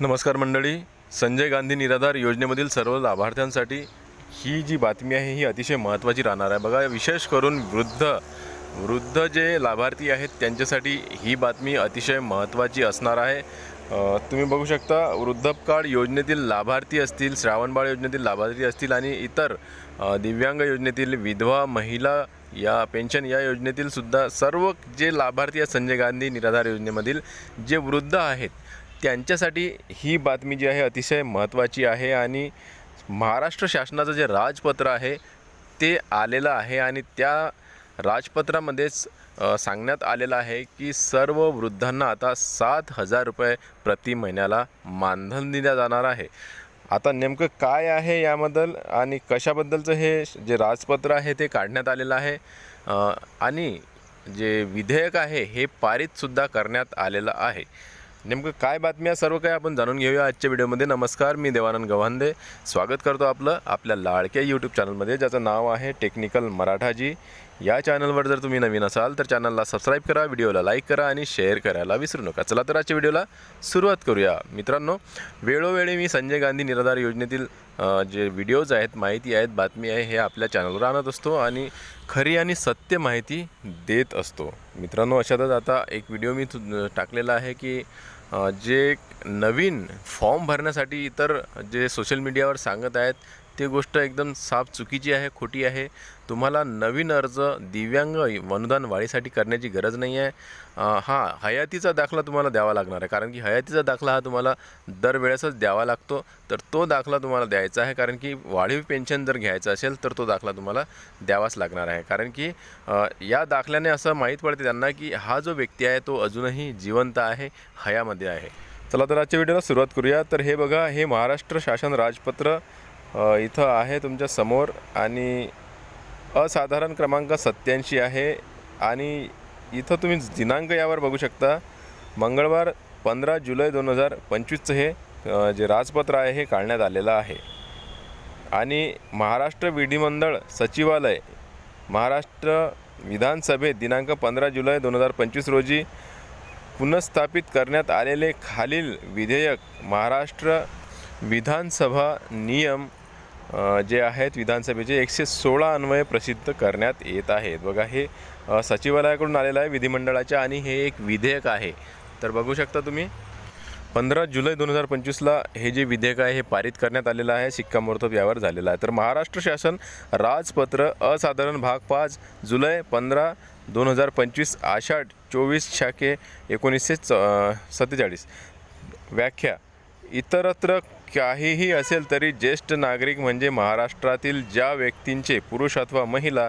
नमस्कार मंडळी. संजय गांधी निराधार योजनेमधील सर्व लाभार्थ्यांसाठी ही जी बातमी आहे ही अतिशय महत्त्वाची राहणार आहे. बघा विशेष करून वृद्ध वृद्ध जे लाभार्थी आहेत त्यांच्यासाठी ही बातमी अतिशय महत्त्वाची असणार आहे. तुम्ही बघू शकता वृद्धपकाळ योजनेतील लाभार्थी असतील श्रावणबाळ योजनेतील लाभार्थी असतील आणि इतर दिव्यांग योजनेतील विधवा महिला या पेन्शन या योजनेतील सुद्धा सर्व जे लाभार्थी आहेत संजय गांधी निराधार योजनेमधील जे वृद्ध आहेत त्यांच्यासाठी ही बातमी जी आहे अतिशय महत्त्वाची आहे आणि महाराष्ट्र शासनाचं जे राजपत्र आहे ते आलेलं आहे आणि त्या राजपत्रामध्येच सांगण्यात आलेलं आहे की सर्व वृद्धांना आता सात हजार रुपये प्रति महिन्याला मानधन दिल्या जाणार आहे. आता नेमकं काय आहे याबद्दल आणि कशाबद्दलचं हे जे राजपत्र आहे ते काढण्यात आलेलं आहे आणि जे विधेयक आहे हे पारितसुद्धा करण्यात आलेलं आहे. नेमकं काय बातमी आहे सर्व काही आपण जाणून घेऊया आजच्या व्हिडिओमध्ये. नमस्कार मी देवानंद गव्हांदे. स्वागत करतो आपलं आपल्या लाडक्या यूट्यूब चॅनलमध्ये ज्याचं नाव आहे टेक्निकल मराठाजी. या चॅनलवर जर तुम्ही नवीन असाल तर चॅनलला सबस्क्राईब करा व्हिडिओला लाईक करा आणि शेअर करायला विसरू नका. चला तर आजच्या व्हिडिओला सुरुवात करूया. मित्रांनो वेळोवेळी मी संजय गांधी निराधार योजनेतील जे व्हिडिओज आहेत माहिती आहेत बातमी आहे हे आपल्या चॅनलवर आणत असतो आणि खरी आणि सत्य माहिती देत असतो. मित्रांनो अशातच आता एक व्हिडिओ मी टाकलेला आहे की जे नवीन फॉर्म भरण्यासाठी इतर जे सोशल मीडियावर सांगत आहेत ते गोष्ट एकदम साफ चुकीची आहे खोटी आहे. तुम्हाला नवीन अर्ज दिव्यांग अनुदान वाढीसाठी करण्याची गरज नाही आहे हा हयातीचा दाखला तुम्हाला द्यावा लागणार आहे. कारण की हयातीचा दाखला हा तुम्हाला दरवेळेसच द्यावा लागतो. तर तो दाखला तुम्हाला द्यायचा आहे. कारण की वाढीव पेन्शन जर घ्यायचं असेल तर तो दाखला तुम्हाला द्यावाच लागणार आहे. कारण की या दाखल्याने असं माहीत पडते त्यांना की हा जो व्यक्ती आहे तो अजूनही जिवंत आहे हयामध्ये आहे. चला तर आजच्या व्हिडिओला सुरुवात करूया. तर हे बघा हे महाराष्ट्र शासन राजपत्र इथं आहे तुमच्यासमोर आणि असाधारण क्रमांक सत्याऐंशी आहे. आणि इथं तुम्ही दिनांक यावर बघू शकता. मंगळवार पंधरा जुलै दोन हजार पंचवीसचं हे जे राजपत्र आहे हे काढण्यात आलेलं आहे. आणि महाराष्ट्र विधिमंडळ सचिवालय महाराष्ट्र विधानसभेत दिनांक पंधरा जुलै दोन हजार पंचवीस रोजी पुनर्स्थापित करण्यात आलेले खालील विधेयक महाराष्ट्र विधानसभा नियम जे आहेत विधानसभेचे एकशे सोळा अन्वय प्रसिद्ध करण्यात येत आहेत. बघा हे सचिवालयाकडून आलेलं आहे विधिमंडळाच्या आणि हे एक विधेयक आहे. तर बघू शकता तुम्ही पंधरा जुलै दोन हजार पंचवीसला हे जे विधेयक आहे हे पारित करण्यात आलेलं आहे शिक्कामोर्तब यावर झालेलं आहे. तर महाराष्ट्र शासन राजपत्र असाधारण भाग पाच जुलै पंधरा दोन हजार पंचवीस आषाढ चोवीस शाखे एकोणीसशे च सत्तेचाळीस. व्याख्या इतरत्र काहीही असेल तरी ज्येष्ठ नागरिक म्हणजे महाराष्ट्रातील ज्या व्यक्तींचे पुरुष अथवा महिला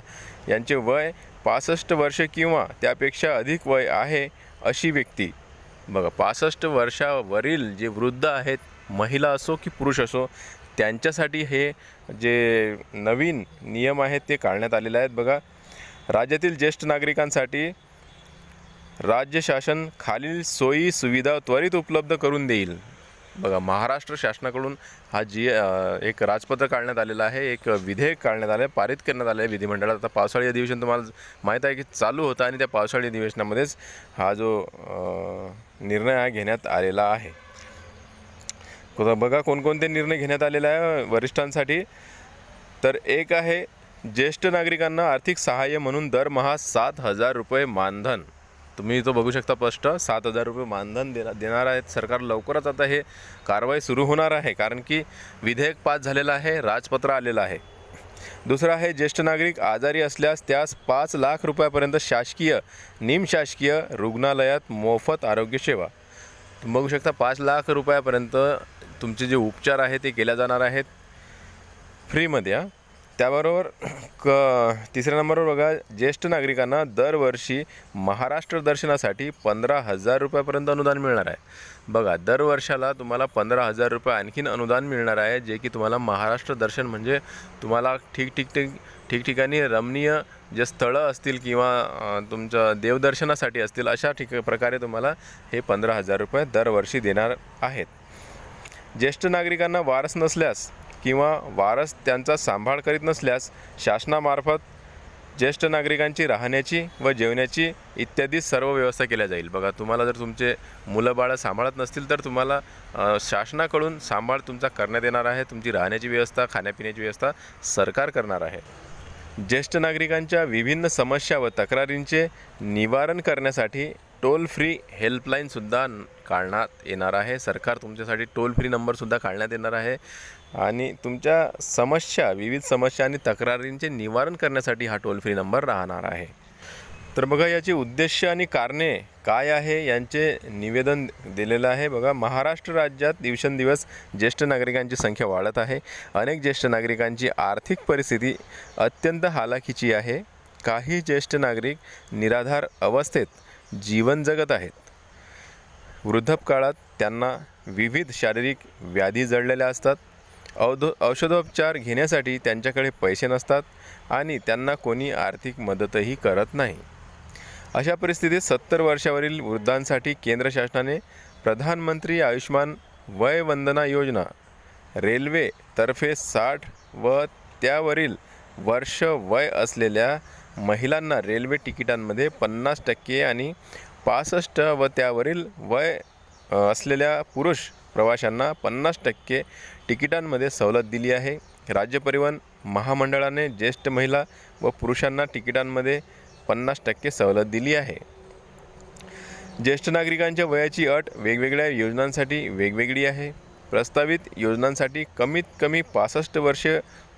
यांचे वय पासष्ट वर्ष किंवा त्यापेक्षा अधिक वय आहे अशी व्यक्ती. बघा पासष्ट वर्षावरील जे वृद्ध आहेत महिला असो की पुरुष असो त्यांच्यासाठी हे जे नवीन नियम आहेत ते काढण्यात आलेले आहेत. बघा राज्यातील ज्येष्ठ नागरिकांसाठी राज्य शासन खालील सोयी सुविधा त्वरित उपलब्ध करून देईल. बघा महाराष्ट्र शासनाकडून हा जी एक राजपत्र काढण्यात आलेलं आहे एक विधेयक काढण्यात आलं आहे पारित करण्यात आलं आहे विधिमंडळात. आता पावसाळी अधिवेशन तुम्हाला माहीत आहे की चालू होतं आणि त्या पावसाळी अधिवेशनामध्येच हा जो निर्णय हा घेण्यात आलेला आहे. बघा कोणकोणते निर्णय घेण्यात आलेले आहे वरिष्ठांसाठी. तर एक आहे ज्येष्ठ नागरिकांना आर्थिक सहाय्य म्हणून दरमहा सात हजार रुपये मानधन. तुम्ही तो बघू शकता स्पष्ट. सात हजार रुपये मानधन देणार देणार आहेत. सरकार लवकरच आता हे कारवाई सुरू होणार आहे. कारण की विधेयक पास झालेलं आहे राजपत्र आलेलं आहे. दुसरं आहे ज्येष्ठ नागरिक आजारी असल्यास त्यास पाच लाख रुपयापर्यंत शासकीय निमशासकीय रुग्णालयात मोफत आरोग्य सेवा. तुम्ही बघू शकता पाच लाख रुपयापर्यंत तुमचे जे उपचार आहे ते केल्या जाणार आहेत. फ्रीमध्ये हां. त्याबरोबर क तिसऱ्या नंबरवर बघा ज्येष्ठ नागरिकांना दरवर्षी महाराष्ट्र दर्शनासाठी पंधरा हजार रुपयापर्यंत अनुदान मिळणार आहे. बघा दर वर्षाला तुम्हाला पंधरा हजार रुपये आणखीन अनुदान मिळणार आहे जे की तुम्हाला महाराष्ट्र दर्शन म्हणजे तुम्हाला ठीक ठीक ठीक ठिकठिकाणी रमणीय जे स्थळं असतील किंवा तुमचं तुमच्या देवदर्शनासाठी असतील अशा ठिक प्रकारे तुम्हाला हे पंधरा हजार रुपये दरवर्षी देणार आहेत. ज्येष्ठ नागरिकांना वारस नसल्यास किंवा वारस त्यांचा सांभाळ करीत नसल्यास शासनामार्फत ज्येष्ठ नागरिकांची राहण्याची व जेवण्याची इत्यादी सर्व व्यवस्था केल्या जाईल. बघा तुम्हाला जर तुमचे मुलं बाळं सांभाळत नसतील तर तुम्हाला शासनाकडून सांभाळ तुमचा करण्यात येणार आहे. तुमची राहण्याची व्यवस्था खाण्यापिण्याची व्यवस्था सरकार करणार आहे. ज्येष्ठ नागरिकांच्या विभिन्न समस्या व तक्रारींचे निवारण करण्यासाठी टोल फ्री हेल्पलाईनसुद्धा काढण्यात येणार आहे. सरकार तुमच्यासाठी टोल फ्री नंबरसुद्धा काढण्यात येणार आहे. आणि तुमच्या समस्या विविध समस्या आणि तक्रारींचे निवारण करण्यासाठी हा टोल फ्री नंबर राहणार आहे. तर बघा याचे उद्देश आणि कारणे काय आहे यांचे निवेदन दिलेलं आहे. बघा महाराष्ट्र राज्यात दिवसेंदिवस ज्येष्ठ नागरिकांची संख्या वाढत आहे. अनेक ज्येष्ठ नागरिकांची आर्थिक परिस्थिती अत्यंत हालाखीची आहे. काही ज्येष्ठ नागरिक निराधार अवस्थेत जीवन जगत आहेत. वृद्धपकाळात त्यांना विविध शारीरिक व्याधी जडलेल्या असतात. औध औषधोपचार घेण्यासाठी त्यांच्याकडे पैसे नसतात आणि त्यांना कोणी आर्थिक मदतही करत नाही. अशा परिस्थितीत सत्तर वर्षावरील वृद्धांसाठी केंद्र शासनाने प्रधानमंत्री आयुष्मान वय वंदना योजना रेल्वेतर्फे साठ व त्यावरील वर्ष वय असलेल्या महिलांना रेल्वे तिकिटांमध्ये पन्नास टक्के आणि पासष्ट व त्यावरील वय असलेल्या पुरुष प्रवाशांना पन्नास टक्के तिकिटांमध्ये सवलत दिली आहे. राज्य परिवहन महामंडळाने ज्येष्ठ महिला व पुरुषांना तिकिटांमध्ये पन्नास टक्के सवलत दिली आहे. ज्येष्ठ नागरिकांच्या वयाची अट वेगवेगळ्या योजनांसाठी वेगवेगळी आहे. प्रस्तावित योजनांसाठी कमीत कमी पासष्ट वर्ष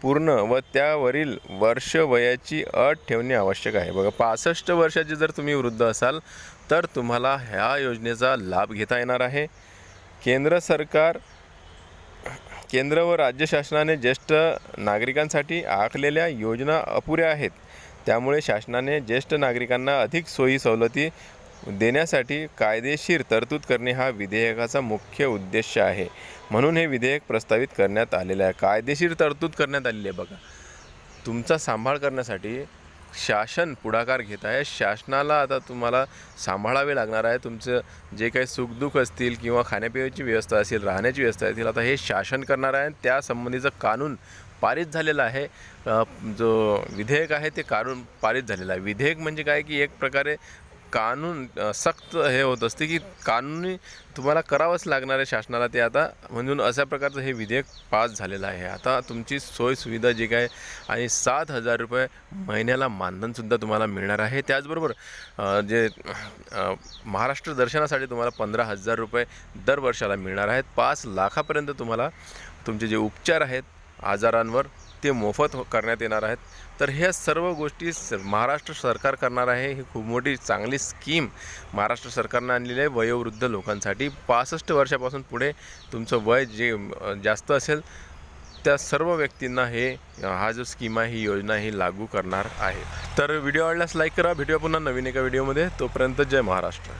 पूर्ण व त्यावरील वर्ष वयाची अट ठेवणे आवश्यक आहे. बघा पासष्ट वर्षाचे जर तुम्ही वृद्ध असाल तर तुम्हाला ह्या योजनेचा लाभ घेता येणार आहे. केंद्र सरकार केंद्र व राज्य शासनाने ज्येष्ठ नागरिकांसाठी आखलेल्या योजना अपुऱ्या आहेत. त्यामुळे शासनाने ज्येष्ठ नागरिकांना अधिक सोयी सवलती देण्यासाठी कायदेशीर तरतूद करणे हा विधेयकाचा मुख्य उद्देश आहे. म्हणून हे विधेयक प्रस्तावित करण्यात आलेलं आहे. कायदेशीर तरतूद करण्यात आलेली आहे बघा. तुमचा सांभाळ करण्यासाठी शासन पुढाकार घेत आहे. शासनाला आता तुम्हाला सांभाळावे लागणार आहे. तुमचं जे काही सुखदुःख असतील किंवा खाण्यापिण्याची व्यवस्था असेल राहण्याची व्यवस्था असेल आता हे शासन करणार आहे आणि त्या संबंधीचं कानून पारित झालेलं आहे. जो विधेयक आहे ते कानून पारित झालेलं आहे. विधेयक म्हणजे काय की एक प्रकारे कानून सक्त हे होत असते की कानूनी तुम्हाला करावंच लागणार आहे शासनाला ते आता. म्हणून अशा प्रकारचं हे विधेयक पास झालेलं आहे. आता तुमची सोय सुविधा जी काय आणि सात हजार रुपये महिन्याला मानधनसुद्धा तुम्हाला मिळणार आहे. त्याचबरोबर जे महाराष्ट्र दर्शनासाठी तुम्हाला पंधरा हजार रुपये दर वर्षाला मिळणार आहेत. पाच लाखापर्यंत तुम्हाला तुमचे जे उपचार आहेत आजारांवर ते मोफत हो- करण्यात येणार आहेत. तर ह्या सर्व गोष्टी स- महाराष्ट्र सरकार करणार आहे. ही खूप मोठी चांगली स्कीम महाराष्ट्र सरकारनं आणलेली आहे वयोवृद्ध लोकांसाठी. पासष्ट वर्षापासून पुढे तुमचं वय जे जास्त असेल त्या सर्व व्यक्तींना हे हा जो स्कीम आहे ही योजना ही लागू करणार आहे. तर व्हिडिओ आवडल्यास लाईक करा. भेटूया पुन्हा नवीन एका व्हिडिओमध्ये. तोपर्यंत जय महाराष्ट्र.